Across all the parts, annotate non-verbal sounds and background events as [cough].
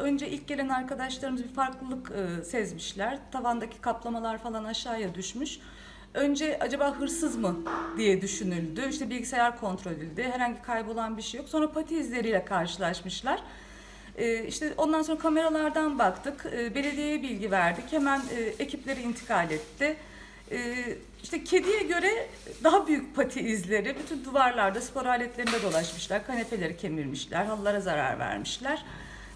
önce ilk gelen arkadaşlarımız bir farklılık e, sezmişler. Tavandaki kaplamalar falan aşağıya düşmüş. Önce acaba hırsız mı diye düşünüldü. İşte bilgisayar kontrol edildi. Herhangi kaybolan bir şey yok. Sonra pati izleriyle karşılaşmışlar. Ee, işte ondan sonra kameralardan baktık. Ee, belediyeye bilgi verdik. Hemen e, ekipleri intikal etti. Ee, işte kediye göre daha büyük pati izleri bütün duvarlarda, spor aletlerinde dolaşmışlar. Kanepeleri kemirmişler, halılara zarar vermişler.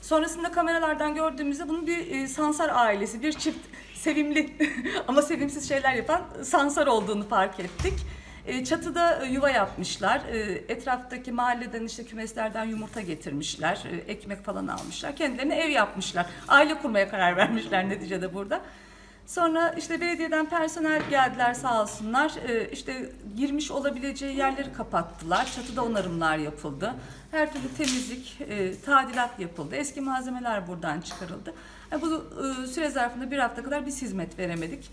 Sonrasında kameralardan gördüğümüzde bunun bir e, Sansar ailesi, bir çift sevimli [laughs] ama sevimsiz şeyler yapan Sansar olduğunu fark ettik. E, Çatıda e, yuva yapmışlar. E, Etraftaki mahalleden işte kümeslerden yumurta getirmişler. e, Ekmek falan almışlar. Kendilerine ev yapmışlar. Aile kurmaya karar [laughs] vermişler neticede burada. Sonra işte belediyeden personel geldiler sağ olsunlar. Ee, işte girmiş olabileceği yerleri kapattılar. Çatıda onarımlar yapıldı. Her türlü temizlik, e, tadilat yapıldı. Eski malzemeler buradan çıkarıldı. Yani bu e, süre zarfında bir hafta kadar biz hizmet veremedik.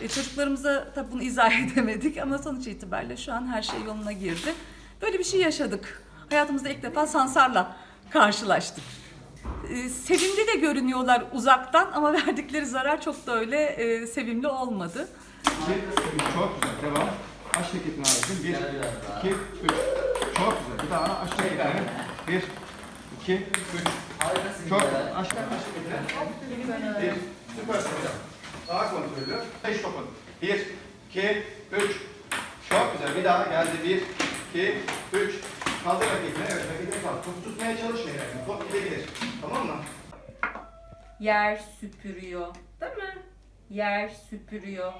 E, çocuklarımıza tabii bunu izah [laughs] edemedik ama sonuç itibariyle şu an her şey yoluna girdi. Böyle bir şey yaşadık. Hayatımızda ilk defa Sansar'la karşılaştık e, sevimli de görünüyorlar uzaktan ama [laughs] verdikleri zarar çok da öyle e, sevimli olmadı. Çok güzel. Devam. Aç teketini abicim. Bir, iki, üç. Çok güzel. Bir daha aç teketini. Bir, iki, üç. Çok güzel. Aç teketini. Bir, süpersin hocam. Daha kontrollü. Beş topun. Bir, iki, üç. Çok güzel. Bir daha geldi. Bir, iki, üç. Kaldır raketini. Evet raketini kaldır. Tutmaya çalışmayın. Yani. Top. Tamam? Yer süpürüyor. Değil mi? Yer süpürüyor.